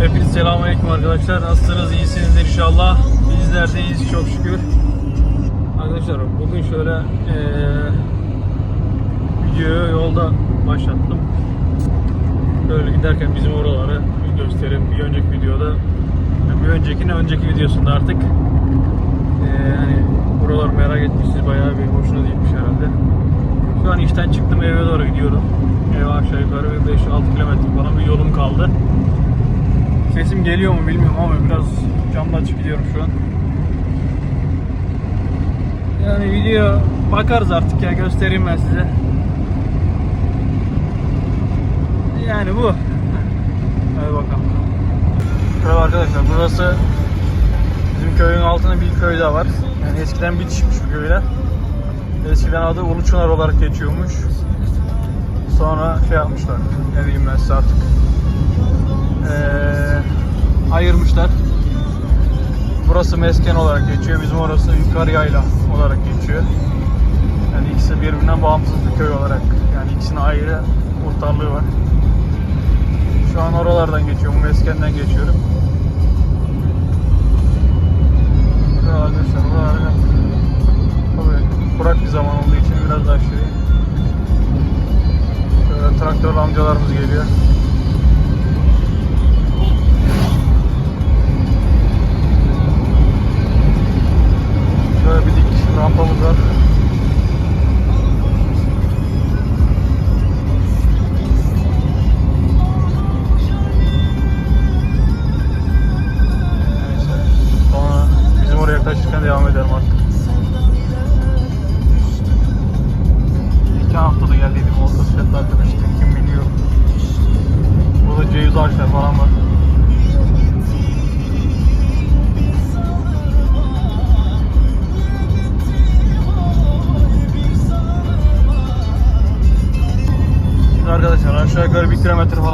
Hepinize selamünaleyküm arkadaşlar. Nasılsınız? İyisinizdir inşallah. Bizler de iyiyiz çok şükür. Arkadaşlar bugün şöyle eee videoyu yolda başlattım. Böyle giderken bizim oraları bir göstereyim. Bir önceki videoda yani bir öncekine önceki videosunda artık eee hani buralar merak etmişsiniz. Bayağı bir hoşuna gitmiş herhalde. Şu an işten çıktım eve doğru gidiyorum. Eve aşağı yukarı bir 5-6 kilometre falan bir yolum kaldı. Sesim geliyor mu bilmiyorum ama biraz camdan açık gidiyorum şu an. Yani video bakarız artık ya göstereyim ben size. Yani bu. Hadi bakalım. Şöyle arkadaşlar burası bizim köyün altında bir köy daha var. Yani eskiden bitişmiş bu köyler. Eskiden adı Uluçunar olarak geçiyormuş. Sonra şey yapmışlar. Ne diyeyim ben size artık. Ee, ayırmışlar. Burası mesken olarak geçiyor. Bizim orası yukarı yayla olarak geçiyor. Yani ikisi birbirinden bağımsız bir köy olarak. Yani ikisinin ayrı muhtarlığı var. Şu an oralardan geçiyorum. Meskenden geçiyorum. Şöyle arkadaşlar buralarda tabii kurak bir zaman olduğu için biraz daha. Şöyle traktörlü amcalarımız geliyor.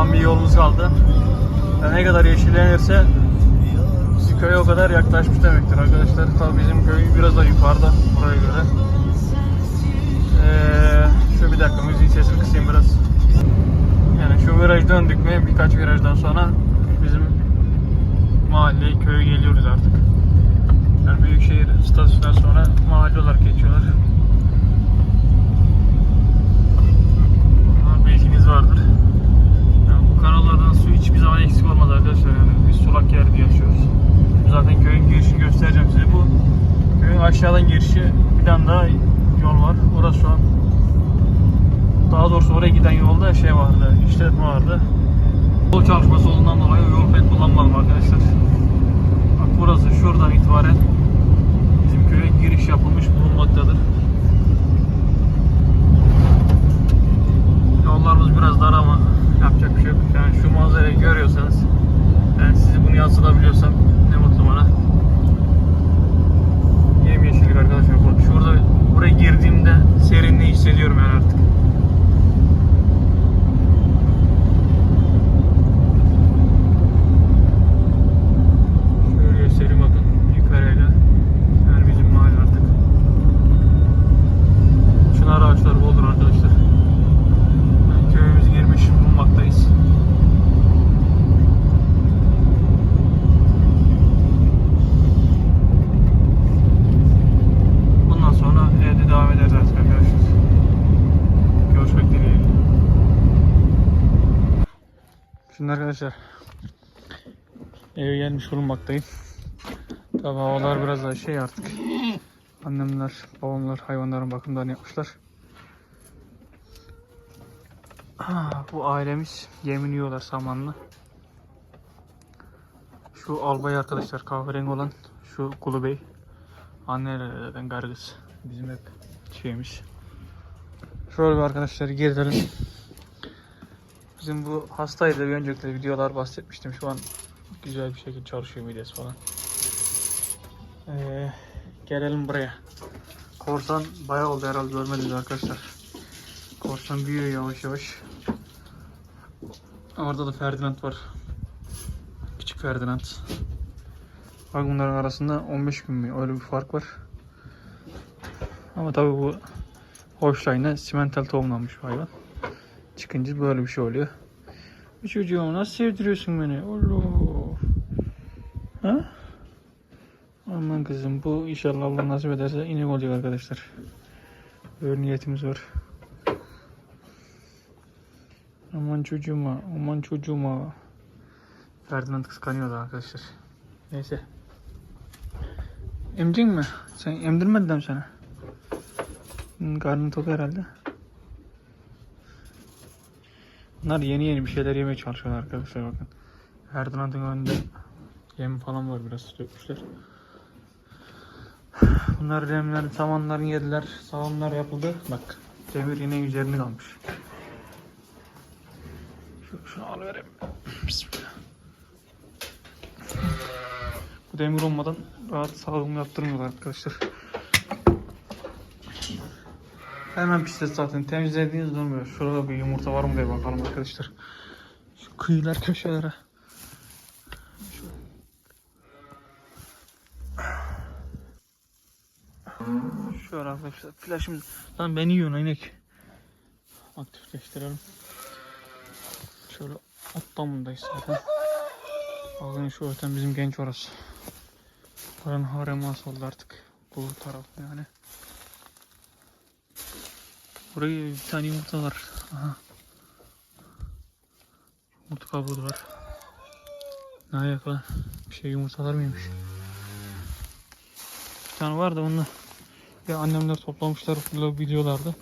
Falan bir yolumuz kaldı. Yani ne kadar yeşillenirse köye o kadar yaklaşmış demektir arkadaşlar. Tabii bizim köy biraz da yukarıda buraya göre. Ee, şöyle bir dakika müziğin sesini kısayım biraz. Yani şu viraj döndük mü birkaç virajdan sonra bizim mahalleye köye geliyoruz artık. Yani büyükşehir stasyondan sonra mahalle olarak geçiyorlar. Bunlar bilginiz vardır. Kanallardan su hiçbir zaman eksik olmaz arkadaşlar. Yani biz sulak yerde yaşıyoruz. Zaten köyün girişini göstereceğim size. Bu köyün aşağıdan girişi bir tane daha yol var. Orası şu an daha doğrusu oraya giden yolda şey vardı, işletme vardı. Yol çalışması olduğundan dolayı yol pek kullanmadım arkadaşlar. Bak burası şuradan itibaren bizim köye giriş yapılmış bulunmaktadır. Yollarımız biraz dar ama yapacak bir şey yok. Yani şu manzarayı görüyorsanız ben sizi bunu yansıtabiliyorsam ne mutlu bana. Yemyeşillik arkadaşlar. Bak şurada buraya girdiğimde serinliği hissediyorum yani artık. Şöyle göstereyim bakın yukarıyla. Yani bizim mahalle artık. Çınar ağaçları boldur arkadaşlar. Yani köyümüz girmiş bulunmaktayız. Bundan sonra evde devam ederiz artık arkadaşlar. Görüşmek dileğiyle. Arkadaşlar eve gelmiş bulunmaktayım. Tabi havalar biraz daha şey artık. Annemler, babamlar hayvanların bakımlarını yapmışlar. Ah, Bu ailemiz yemin yiyorlar samanlı. Şu albay arkadaşlar kahverengi olan şu Kulu Bey. Annelerden gargız. Bizim hep şeymiş. Şöyle bir arkadaşlar girelim. Bizim bu hastaydı bir önceki videolar bahsetmiştim. Şu an güzel bir şekilde çalışıyor midesi falan. Ee, gelelim buraya. Korsan bayağı oldu herhalde görmediniz arkadaşlar. Korsan büyüyor yavaş yavaş. Orada da Ferdinand var. Küçük Ferdinand. Bak bunların arasında 15 gün mü öyle bir fark var. Ama tabii bu Holstein'e simental tohumlanmış hayvan. Çıkınca böyle bir şey oluyor. Bir çocuğum nasıl sevdiriyorsun beni? Allah. Ha? Aman kızım bu inşallah Allah nasip ederse inek olacak arkadaşlar. Böyle niyetimiz var. Aman çocuğuma, aman çocuğuma. Ferdinand kıskanıyordu arkadaşlar. Neyse. Emcin mi? Sen emdirmediler mi sana? Karnın tok herhalde. Bunlar yeni yeni bir şeyler yemeye çalışıyorlar arkadaşlar bakın. Ferdinand'ın önünde yem falan var biraz dökmüşler. Bunlar yemlerin samanlarını yediler. Samanlar yapıldı. Bak demir yine üzerine kalmış. Şu, şunu alıvereyim. Bismillah. Bu demir olmadan rahat sağlığımı yaptırmıyorlar arkadaşlar. Hemen pislet zaten. Temizlediğiniz durmuyor. Şurada bir yumurta var mı diye bakalım arkadaşlar. Şu kıyılar köşelere. Şöyle arkadaşlar flaşımız lan beni yiyor inek. Aktifleştirelim. Şöyle at damındayız zaten. Bakın şu öten bizim genç orası. Buranın hareması oldu artık. Bu taraf yani. Buraya bir tane yumurta var. Aha. Yumurta kabuğu var. Ne ayak lan? Bir şey yumurtalar mıymış? Bir tane var da onu ya annemler toplamışlar biliyorlardı.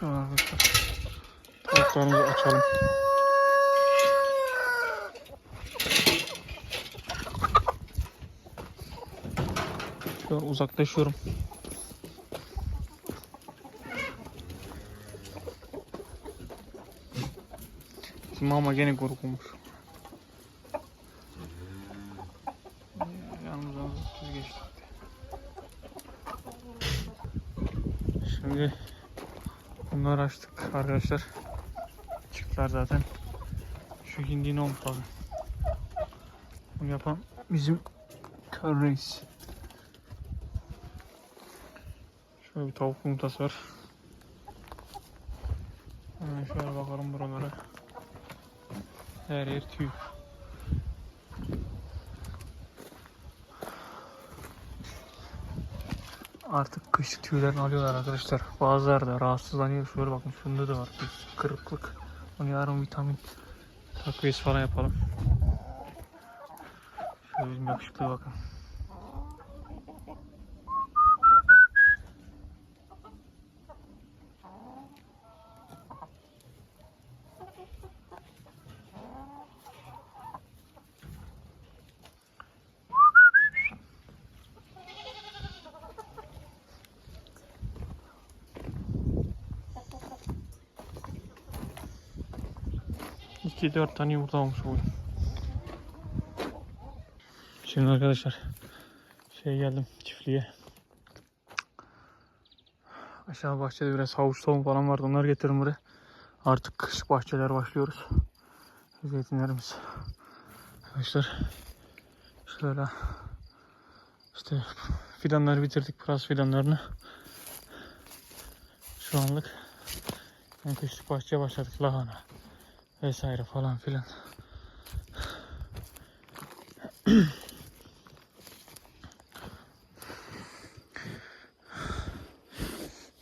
Şu an arkadaşlar. Tavuklarımızı açalım. Şöyle uzaklaşıyorum. Bizim mama gene korkmuş. Yalnız yalnız düz geçti. Şimdi bunları açtık arkadaşlar. Çıktılar zaten. Şu hindi ne olmuş abi? Bunu yapan bizim kör reis. Şöyle bir tavuk yumurtası var. Hemen şöyle bakalım buralara. Her yer tüy. Artık kışlık tüylerini alıyorlar arkadaşlar. Bazıları da rahatsızlanıyor. Şöyle bakın şunda da var bir kırıklık. Onu yarın vitamin takviyesi falan yapalım. Şöyle bizim yakışıklıya bakın. İki dört tane yumurta olmuş bugün. Şimdi arkadaşlar şey geldim çiftliğe. Aşağı bahçede biraz havuç tohum falan vardı. Onları getirdim buraya. Artık kış bahçeler başlıyoruz. Zeytinlerimiz. Arkadaşlar şöyle işte fidanları bitirdik. Pıras fidanlarını. Şu anlık yani kışlık bahçeye başladık. Lahana vesaire falan filan.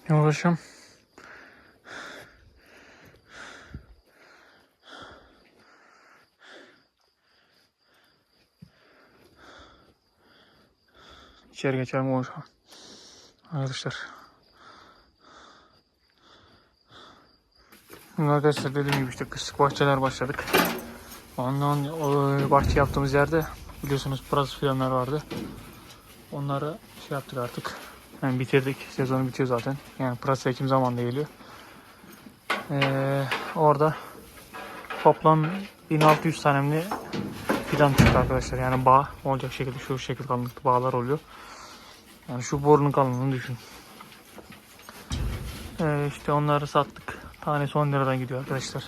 Yavaşım. İçeri geçelim zaman. Arkadaşlar. Arkadaşlar dediğim gibi işte kışlık bahçeler başladık. Ondan o bahçe yaptığımız yerde biliyorsunuz pırasa filanlar vardı. Onları şey yaptık artık. Yani bitirdik. Sezonu bitiyor zaten. Yani pırasa ekim zamanında geliyor. Ee, orada toplam 1600 tanemli fidan çıktı arkadaşlar. Yani bağ olacak şekilde şu şekilde kalınlıkta bağlar oluyor. Yani şu borunun kalınlığını düşün. Ee, işte onları sattık. Tanesi 10 liradan gidiyor arkadaşlar.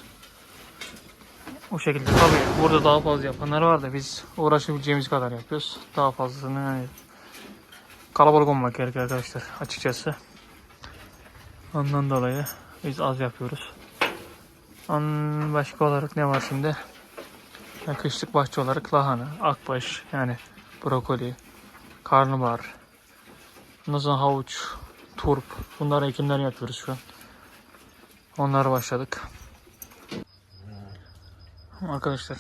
O şekilde tabii burada daha fazla yapanlar var da biz uğraşabileceğimiz kadar yapıyoruz. Daha fazlasını yani kalabalık olmak gerekiyor arkadaşlar açıkçası. Ondan dolayı biz az yapıyoruz. Başka olarak ne var şimdi? Yani kışlık bahçe olarak lahana, akbaş yani brokoli, karnabahar, ondan havuç, turp bunları ekimlerini yapıyoruz şu an. Onlara başladık. Arkadaşlar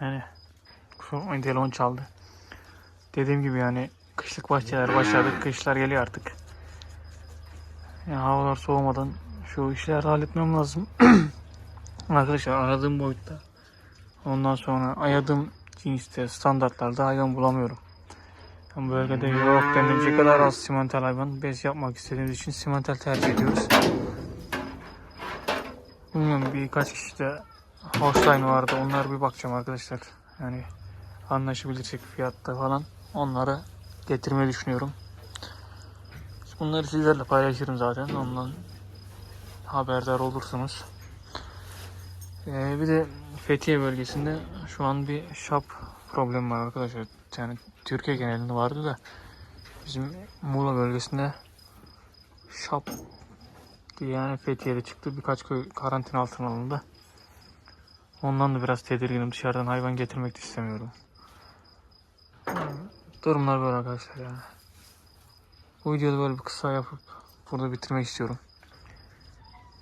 yani şu telefon çaldı. Dediğim gibi yani kışlık bahçeler başladı. Kışlar geliyor artık. Yani havalar soğumadan şu işleri halletmem lazım. Arkadaşlar aradığım boyutta. Ondan sonra ayadığım cinste standartlarda hayvan bulamıyorum. Yani bölgede yok denilecek kadar az simental hayvan. Bez yapmak istediğimiz için simental tercih ediyoruz. Bilmiyorum birkaç kişi de Holstein vardı. Onlara bir bakacağım arkadaşlar. Yani anlaşabilirsek fiyatta falan onları getirmeyi düşünüyorum. Bunları sizlerle paylaşırım zaten. Ondan haberdar olursunuz. Ee, bir de Fethiye bölgesinde şu an bir şap problemi var arkadaşlar. Yani Türkiye genelinde vardı da bizim Muğla bölgesinde şap diye yani Fethiye'de çıktı. Birkaç köy karantina altına alındı. Ondan da biraz tedirginim. Dışarıdan hayvan getirmek de istemiyorum. Durumlar böyle arkadaşlar yani. Bu videoda böyle bir kısa yapıp burada bitirmek istiyorum.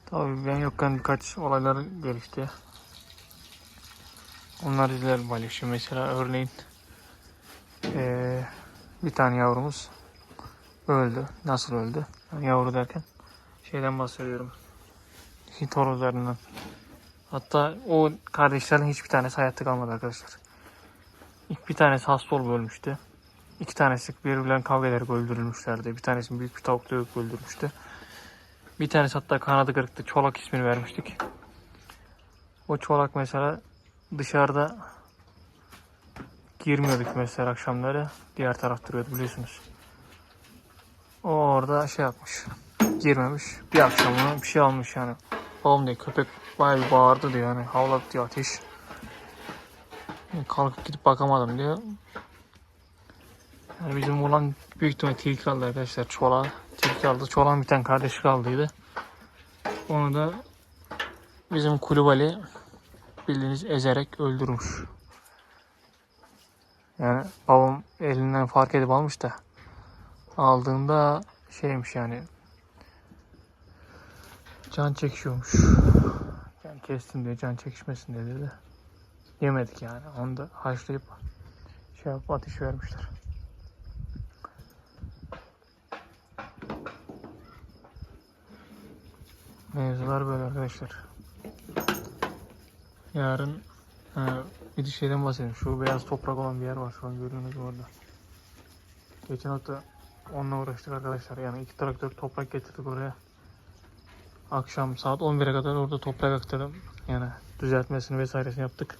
Tabii ben yokken birkaç olaylar gelişti. Onlar izler paylaşıyor. Mesela örneğin eee, bir tane yavrumuz öldü. Nasıl öldü? Yani yavru derken şeyden bahsediyorum. Hint horozlarından. Hatta o kardeşlerin hiçbir tanesi hayatta kalmadı arkadaşlar. İlk bir tanesi hasta olup ölmüştü. İki tanesi birbirlerine kavga ederek öldürülmüşlerdi. Bir tanesini büyük bir tavuk dövüp öldürmüştü. Bir tanesi hatta kanadı kırıktı. Çolak ismini vermiştik. O çolak mesela dışarıda girmiyorduk mesela akşamları. Diğer taraf duruyordu biliyorsunuz. O orada şey yapmış. Girmemiş. Bir akşamına bir şey almış yani. Babam diyor köpek bayağı bir bağırdı diyor yani. Havladı diyor ateş. Kalkıp gidip bakamadım diyor. Yani bizim olan büyük ihtimalle tilki aldı arkadaşlar. Çola. Tilki aldı. Çolan bir tane kardeşi kaldıydı. Onu da bizim kulübali bildiğiniz ezerek öldürmüş. Yani babam elinden fark edip almış da aldığında şeymiş yani can çekişiyormuş. Yani kestim diye can çekişmesin diye dedi. Yemedik yani. Onu da haşlayıp şey yapıp ateş vermişler. Mevzular böyle arkadaşlar. Yarın ha, bir de şeyden bahsedeyim. Şu beyaz toprak olan bir yer var şu an görüyorsunuz orada. Geçen hafta onunla uğraştık arkadaşlar. Yani iki traktör toprak getirdik oraya. Akşam saat 11'e kadar orada toprak aktarım. Yani düzeltmesini vesairesini yaptık.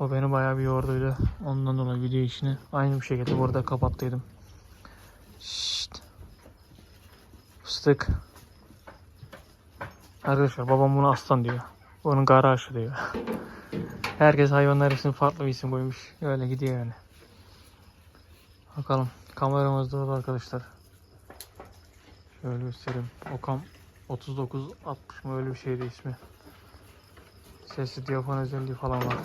O beni bayağı bir yorduydu. Ondan dolayı video işini aynı bir şekilde burada kapattıydım. Şşt. Fıstık. Arkadaşlar babam bunu aslan diyor. Onun garajı diyor. Herkes hayvanlar için farklı bir isim koymuş. Öyle gidiyor yani. Bakalım. Kameramız da var arkadaşlar. Şöyle göstereyim. Okam 3960 mı öyle bir şeydi ismi. Sesli diyafon özelliği falan var.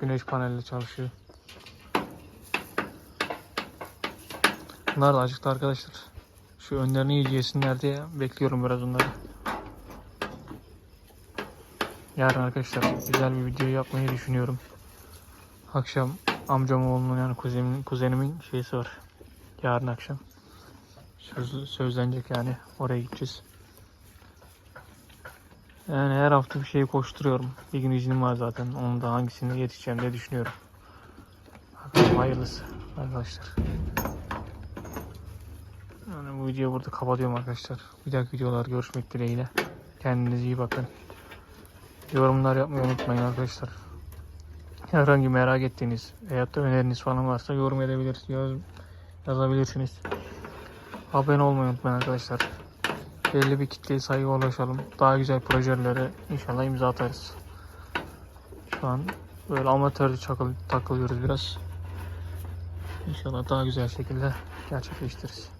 Güneş panelle çalışıyor. Bunlar da acıktı arkadaşlar. Şu önlerini iyice yesinler diye bekliyorum biraz onları. Yarın arkadaşlar güzel bir video yapmayı düşünüyorum. Akşam amcamın oğlunun yani kuzenimin, kuzenimin şeysi var. Yarın akşam. Söz, sözlenecek yani. Oraya gideceğiz. Yani her hafta bir şey koşturuyorum. Bir gün iznim var zaten. Onun da hangisinde yetişeceğim diye düşünüyorum. Bakalım hayırlısı arkadaşlar. Yani bu videoyu burada kapatıyorum arkadaşlar. Bir dahaki videolar görüşmek dileğiyle. Kendinize iyi bakın. Yorumlar yapmayı unutmayın arkadaşlar. Herhangi merak ettiğiniz veyahut da öneriniz falan varsa yorum edebilirsiniz. Yaz, yazabilirsiniz. Abone olmayı unutmayın arkadaşlar. Belli bir kitleye saygı ulaşalım. Daha güzel projelere inşallah imza atarız. Şu an böyle amatörce takılıyoruz biraz. İnşallah daha güzel şekilde gerçekleştiririz.